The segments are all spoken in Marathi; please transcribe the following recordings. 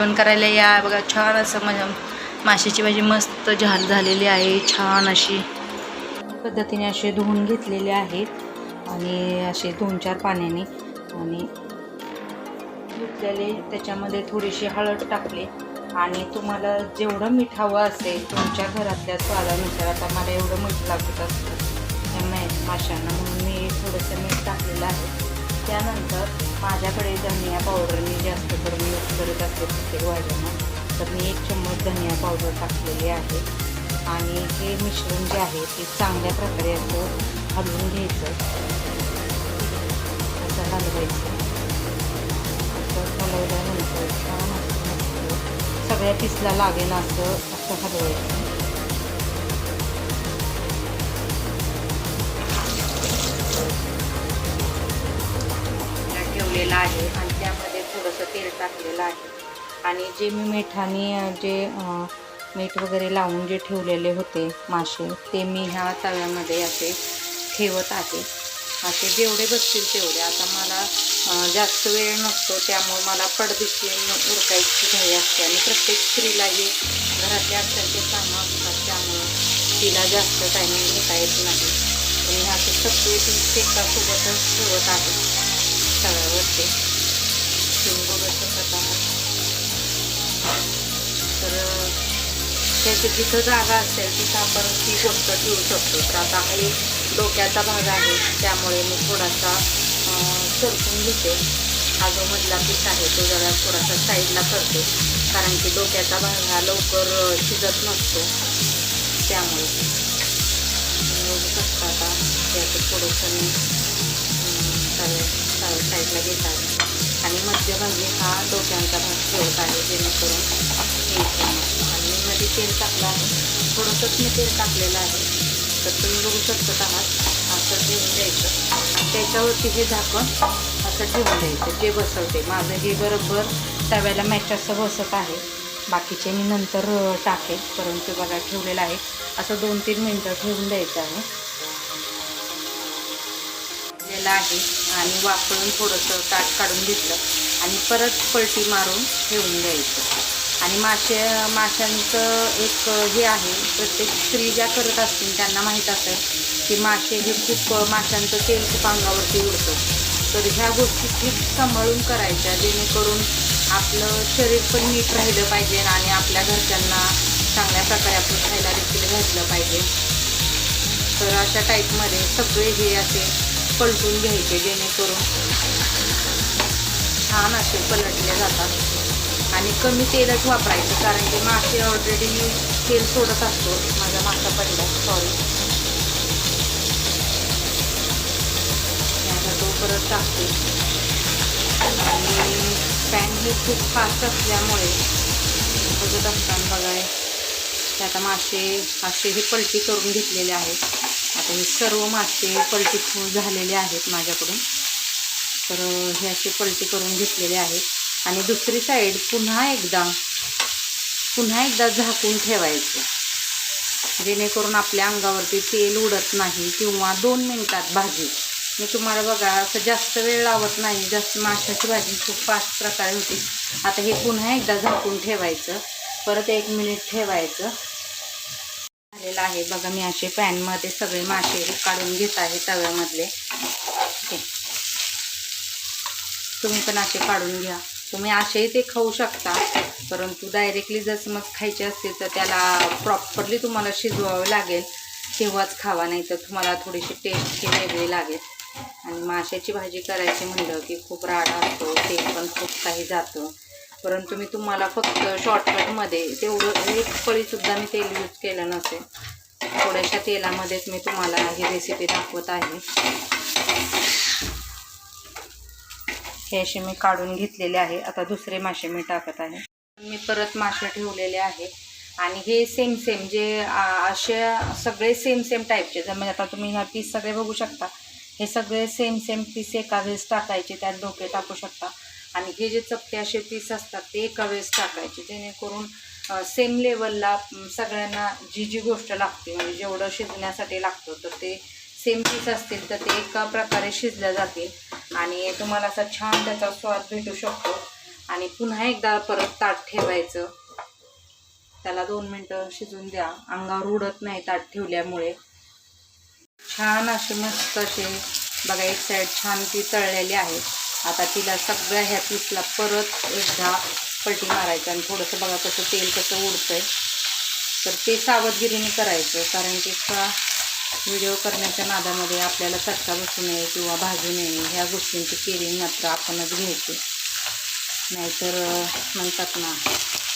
जेवण करायला या. बघा छान असं म्हणजे माशाची भाजी मस्त झाल झालेली आहे. छान अशी पद्धतीने असे धुवून घेतलेले आहेत. आणि असे दोन चार पाण्याने आणि धुतलेले. त्याच्यामध्ये थोडीशी हळद टाकली. आणि तुम्हाला जेवढं मीठ हवं असेल तुमच्या घरातल्या स्वादानुसार आता मला एवढं मीठ लागत असतं. त्या माशांना म्हणून मी थोडंसं मीठ टाकलेलं आहे. त्यानंतर माझ्याकडे धनिया पावडर मी जास्त करून यूज करत असते प्रत्येक भाज्यांना तर मी एक चम्मच धनिया पावडर टाकलेली आहे. आणि हे मिश्रण जे आहे ते चांगल्या प्रकारे असं हलवून घ्यायचं. असं हलवायचं. असं हलवल्यानंतर छान सगळ्या पिसला लागेल असं असं हलवायचं. टाकलेला आहे आणि त्यामध्ये थोडंसं तेल टाकलेलं आहे. आणि जे मी मिठाने जे मीठ वगैरे लावून जे ठेवलेले होते मासे ते मी ह्या तव्यामध्ये असे ठेवत आहे. असे जेवढे बसतील तेवढे. आता मला जास्त वेळ नसतो त्यामुळे मला पडदिशी उरकायची घाई असते. आणि प्रत्येक स्त्रीला हे घरातले अक्षरचे कामं असतात त्यामुळं तिला जास्त टायमिंग घेता येत नाही. आणि मी असे सगळे पीस शेतासोबतच ठेवत आहे. तव्यावरती तुम्ही बघत तर त्याची जिथं जागा असेल तिथं आपण ती गोष्ट ठेवू शकतो. तर आता हा एक डोक्याचा भाग आहे. त्यामुळे मी थोडासा सरकून घेते. हा जो मधला पीस आहे तो जरा थोडासा साईडला करते. कारण की डोक्याचा भाग हा लवकर शिजत नसतो. त्यामुळे. बघू शकता आता त्याचं थोडंसं मी साईडला घेत आहे आणि मध्यभागी हा डोक्यांचा भाग ठेवत आहे जेणेकरून आणि मी मध्ये तेल टाकलं आहे. थोडंसंच मी तेल टाकलेलं आहे. तर तुम्ही बघू शकत आहात असं ठेवून द्यायचं. आणि त्याच्यावरती हे झाकण असं ठेवून द्यायचं. जे बसवते. माझं हे बरोबर तव्याला मॅच असं बसत आहे. बाकीचे मी नंतर टाकेल परंतु बघा ठेवलेलं आहे. असं दोन तीन मिनटं ठेवून द्यायचं आहे. दिलेलं आहे आणि वापरून थोडंसं ताट काढून घेतलं आणि परत पलटी मारून ठेवून द्यायचं. आणि मासे माशांचं एक हे आहे प्रत्येक स्त्री ज्या करत असतील त्यांना माहीत असेल की मासे हे खूप माशांचं तेल खूप अंगावरती उडतं. तर ह्या गोष्टी खूप सांभाळून करायच्या जेणेकरून आपलं शरीर पण नीट राहिलं पाहिजे आणि आपल्या घरच्यांना चांगल्या प्रकारे आपण खायला देखील घातलं पाहिजे. तर अशा टाईपमध्ये सगळे हे असे पलटून घ्यायचे जेणेकरून छान असे पलटले जातात. आणि कमी तेलच वापरायचं कारण की मासे ऑलरेडी तेल सोडत असतो. माझा मासा पडला सॉरी आता तो परत टाकते. आणि पॅन हे खूप फास्ट असल्यामुळे बघत असताना बघाय ते आता मासे असे हे पलटी करून घेतलेले आहेत. हे सर्व मासे पलटी झालेले आहेत माझ्याकडून. तर हे असे पलटी करून घेतलेले आहेत. आणि दुसरी साईड पुन्हा एकदा पुन्हा एकदा झाकून ठेवायचं. जेणेकरून आपल्या अंगावरती तेल उडत नाही किंवा दोन मिनटात भाजी. मी तुम्हाला बघा असं जास्त वेळ लावत नाही. जास्त माशाची भाजी खूप फास्ट प्रकारे होती. आता हे पुन्हा एकदा झाकून ठेवायचं. परत एक मिनिट ठेवायचं. झालेला आहे. बघा मी असे पॅनमध्ये सगळे मासे काढून घेत आहे तव्यामधले. तुम्ही पण असे काढून घ्या. तुम्ही असेही ते खाऊ शकता परंतु डायरेक्टली जर मग खायचे असतील तर त्याला प्रॉपरली तुम्हाला शिजवावं लागेल. तेव्हाच खावा नाही तर तुम्हाला थोडीशी टेस्ट ही वेगळी लागेल. आणि माशाची भाजी करायची म्हणलं की खूप राडा असतो ते पण खूप काही जातं. परंतु मी तुम्हाला फक्त शॉर्टकटमध्ये तेवढं एक पळीसुद्धा मी तेल यूज केलं नसेल. थोड्याशा तेलामध्येच मी तुम्हाला ही रेसिपी दाखवत आहे. हे असे मी काढून घेतलेले आहे. आता दुसरे मासे मी टाकत आहे. मी परत मासे ठेवलेले आहे. आणि हे सेम सेम जे असे सगळे सेम सेम टाईपचे जर म्हणजे आता तुम्ही ह्या पीस सगळे बघू शकता. हे सगळे सेम सेम पीस एका वेळेस टाकायचे त्यात डोके टाकू शकता. आणि हे जे चपटे असे पीस असतात ते एका वेळेस टाकायचे. जेणेकरून सेम लेवलला सगळ्यांना जी जी गोष्ट लागते म्हणजे जेवढं शिजण्यासाठी लागतं तर ते सेम पीस असतील तर ते एका प्रकारे शिजल्या जातील. आणि तुम्हाला असा छान त्याचा स्वाद भेटू शकतो. आणि पुन्हा एकदा परत ताट ठेवायचं. त्याला दोन मिनटं शिजून द्या. अंगावर उडत नाही ताट ठेवल्यामुळे. छान असे मस्त असे बघा एक साईड छान ती तळलेली आहे. आता तिला सगळ्या ह्या पीसला परत एकदा पलटी मारायचं आणि थोडंसं बघा कसं तेल कसं उडतं आहे तर ते सावधगिरीने करायचं कारण की का व्हिडिओ करण्याच्या नादामध्ये आपल्याला चटका बसू नये किंवा भाजू नये ह्या गोष्टींची केअरिंग मात्र आपणच घ्यायची नाहीतर म्हणतात ना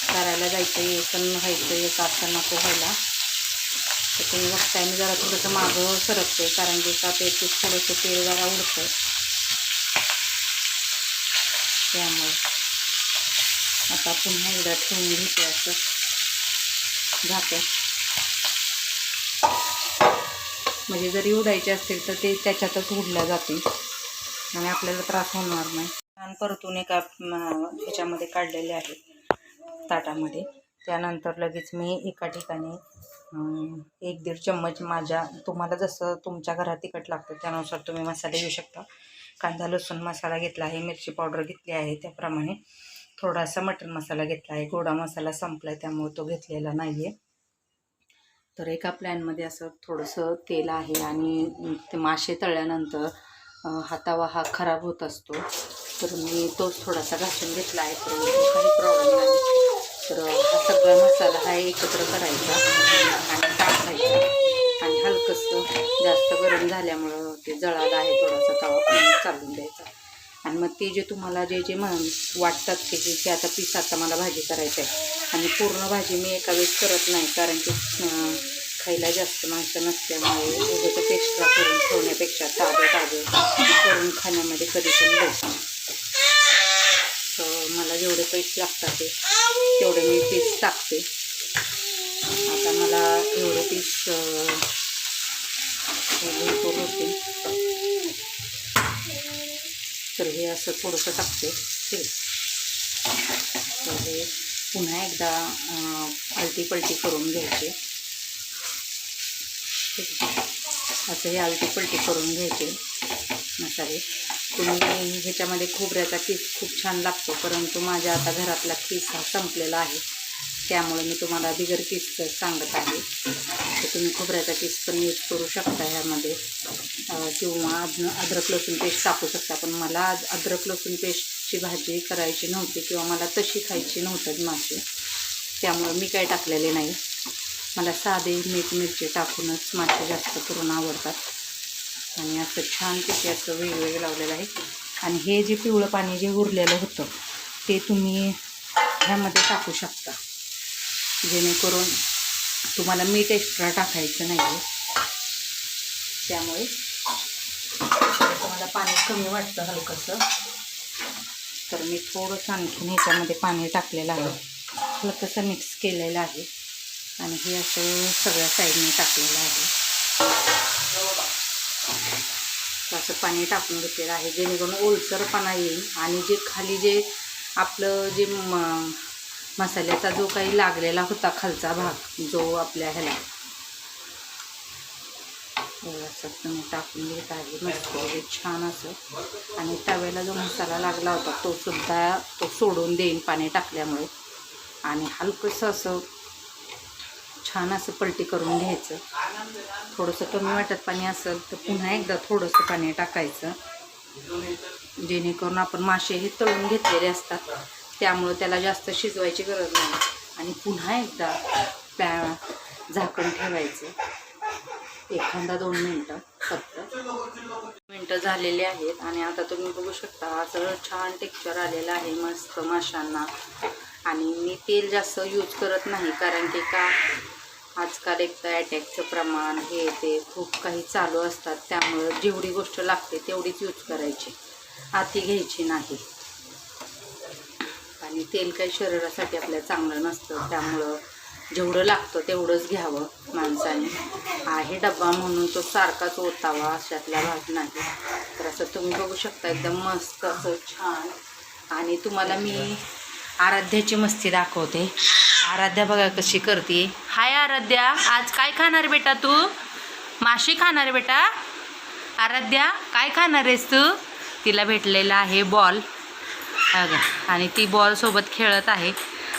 करायला जायचं एक व्हायचं एक असं नको व्हायला. तर तुम्ही बघताय मी जरा थोडंसं मागं सरकते कारण की का ते ते थोडंसं तेल जरा उडतं त्यामुळे आता पुन्हा एकदा ठेवून घेते असं. झाकण. म्हणजे जरी उडायचे असतील तर ते त्याच्यातच उडल्या जातील. आणि आपल्याला त्रास होणार नाही. छान परतून एका ह्याच्यामध्ये काढलेले आहेत ताटामध्ये. त्यानंतर लगेच मी एका ठिकाणी एक दीड चम्मच माझ्या तुम्हाला जसं तुमच्या घरात तिखट लागतं त्यानुसार तुम्ही मसाले घेऊ शकता. कांदा लसूण मसाला घेतला आहे मिरची पावडर घेतली आहे त्याप्रमाणे थोडासा मटण मसाला घेतला आहे. गोडा मसाला संपला आहे त्यामुळे तो घेतलेला नाही आहे तर एका प्लॅनमध्ये असं थोडंसं तेल आहे आणि ते मासे तळल्यानंतर हातावा हा तवा हा खराब होत असतो. तर मी तोच थोडासा घासून घेतला आहे. तर काही प्रॉब्लेम नाही. तर हा सगळा मसाला हा एकत्र करायचा आणि टाकायचा आणि हलकंसं जास्त गरम झाल्यामुळं ते जळाला आहे थोडासा तवा पण चालून द्यायचा. आणि मग ते जे तुम्हाला जे जे म्हण वाटतात की जे ते आता पीस आता मला भाजी करायचं आहे आणि पूर्ण भाजी मी एका वेळेस करत नाही कारण की खायला जास्त माणसं नसल्यामुळे उगाच एक्स्ट्रा करून ठेवण्यापेक्षा ताजं ताजं करून खाण्यामध्ये कधी पण बेस्ट तर मला जेवढे पैसे लागतात ते तेवढे मी पीस टाकते. आता मला एवढे पीस भरपूर होते तर हे असं थोडंसं टाकते. ठीक तर हे पुन्हा एकदा आलटी पलटी करून घ्यायचे. ठीक असं हे आलटी पलटी करून घ्यायचे. मसाले. तुम्ही ह्याच्यामध्ये खोबऱ्याचा किस खूप छान लागतो परंतु माझ्या आता घरातला किस हा संपलेला आहे. त्यामुळे मी तुम्हाला बिगर किसचं सांगत आहे. तर तुम्ही खोबऱ्याचा पीस पण यूज करू शकता ह्यामध्ये. किंवा अद्न अद्रक लसूण पेस्ट टाकू शकता. पण मला आज अद्रक लसूण पेस्टची भाजी करायची नव्हती किंवा मला तशी खायची नव्हतं मासे त्यामुळं मी काय टाकलेले नाही. मला साधे मीठ मिरची टाकूनच मासे जास्त करून आवडतात. आणि असं छान तिथे असं वेगवेगळं लावलेलं आहे. आणि हे जे पिवळं पाणी जे उरलेलं होतं ते तुम्ही ह्यामध्ये टाकू शकता. जेणेकरून तुम्हाला मीठ एक्स्ट्रा टाकायचं नाही आहे त्यामुळे तुम्हाला पाणी कमी वाटतं हलकंसं. तर मी थोडंसं आणखीन ह्याच्यामध्ये पाणी टाकलेलं आहे. हलकंसं मिक्स केलेलं आहे. आणि हे असं सगळ्या साईडने टाकलेलं आहे. असं पाणी टाकून घेतलेलं आहे. जेणेकरून ओलसरपणा येईल. आणि जे खाली जे आपलं जे म मसाल्याचा जो काही लागलेला होता खालचा भाग जो आपल्या ह्याला. असं तुम्ही टाकून घेत आहे. मस्त छान असं. आणि तव्याला जो मसाला लागला होता तो सुद्धा तो सोडून देईन पाणी टाकल्यामुळे. आणि हलकंसं असं छान असं पलटी करून घ्यायचं. थोडंसं कमी वाटत पाणी असेल तर पुन्हा एकदा थोडंसं पाणी टाकायचं. जेणेकरून आपण मासे हे तळून घेतलेले असतात. त्यामुळं त्याला जास्त शिजवायची गरज नाही. आणि पुन्हा एकदा पॅ झाकण ठेवायचं. एखादा दोन मिनटं फक्त. मिनटं झालेले आहेत आणि आता तुम्ही बघू शकता असं छान टेक्स्चर आलेलं आहे मस्त माशांना. आणि मी तेल जास्त यूज करत नाही कारण की का आजकाल एक तर अटॅकचं प्रमाण हे ते खूप काही चालू असतात. त्यामुळं जेवढी गोष्ट लागते तेवढीच यूज करायची. आती घ्यायची नाही. आणि तेल काही शरीरासाठी आपल्या चांगलं नसतं त्यामुळं जेवढं लागतं तेवढंच घ्यावं माणसाने. आहे डब्बा म्हणून तो सारखाच ओतावा अशातला भाग नाही. तर असं तुम्ही बघू शकता एकदम मस्त असं छान. आणि तुम्हाला मी आराध्याची मस्ती दाखवते. आराध्या बघा कशी करते. हाय आराध्या आज काय खाणार बेटा तू? माशी खाणार बेटा? आराध्या काय खाणार आहेस तू? तिला भेटलेला आहे बॉल. बघा. आणि ती बॉलसोबत खेळत आहे.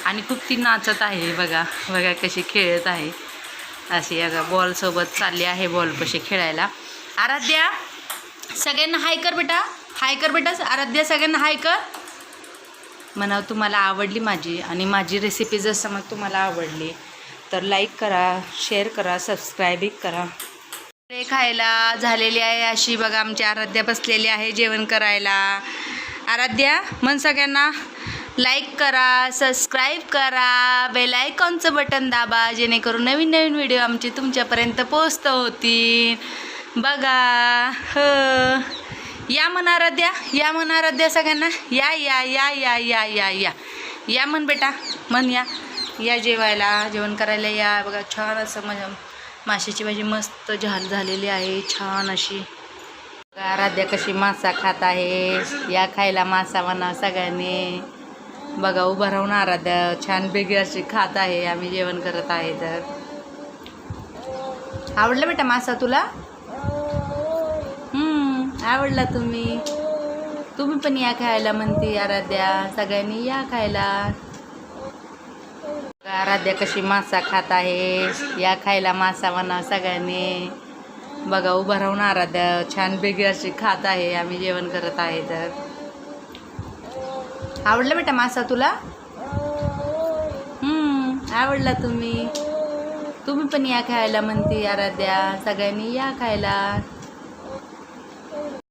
आणि खूप ती नाचत आहे. बघा. बघा कशी खेळत आहे. अशी बघा बॉलसोबत चालली आहे बॉल कशी खेळायला. आराध्या सगळ्यांना हाय कर बेटा. हाय कर बेटा. आराध्या सगळ्यांना हाय कर. म्हणा तुम्हाला आवडली माझी. आणि माझी रेसिपी जर समज तुम्हाला आवडली. तर लाईक करा शेअर करा सबस्क्राईबही करा. ते खायला झालेली आहे अशी बघा आमची आराध्या बसलेली आहे जेवण करायला. आराध्या मन सगळ्यांना लाईक करा सबस्क्राईब करा बेल आयकॉनचं बटन दाबा जेणेकरून नवीन नवीन व्हिडिओ आमचे तुमच्यापर्यंत पोचत होतील बघा हो. या म्हण आराध्या या म्हण आराध्या सगळ्यांना. या या या या या या या. या म्हण बेटा म्हण या. या जेवायला जेवण करायला या. बघा छान असं म्हणजे माशाची भाजी मस्त झाल झालेली आहे छान अशी. आराध्या कशी मासा खात आहे या खायला मासा म्हणा सगळ्यांनी. बघा उभं राहून आराध्या छान वेगळी अशी खात आहे आम्ही जेवण करत आहे तर. आवडलं बेटा मासा तुला? हम्म, आवडला तुम्ही. तुम्ही पण या खायला म्हणते आराध्या सगळ्यांनी या खायला. आराध्या कशी मासा खात आहे या खायला मासा म्हणा सगळ्यांनी. बघा उभा राहून आराध्या छान वेगळी अशी खात आहे आम्ही जेवण करत आहे तर. आवडलं बेटा मासा तुला? हम्म, आवडला तुम्ही. तुम्ही पण या खायला म्हणते आराध्या. सगळ्यांनी या खायला.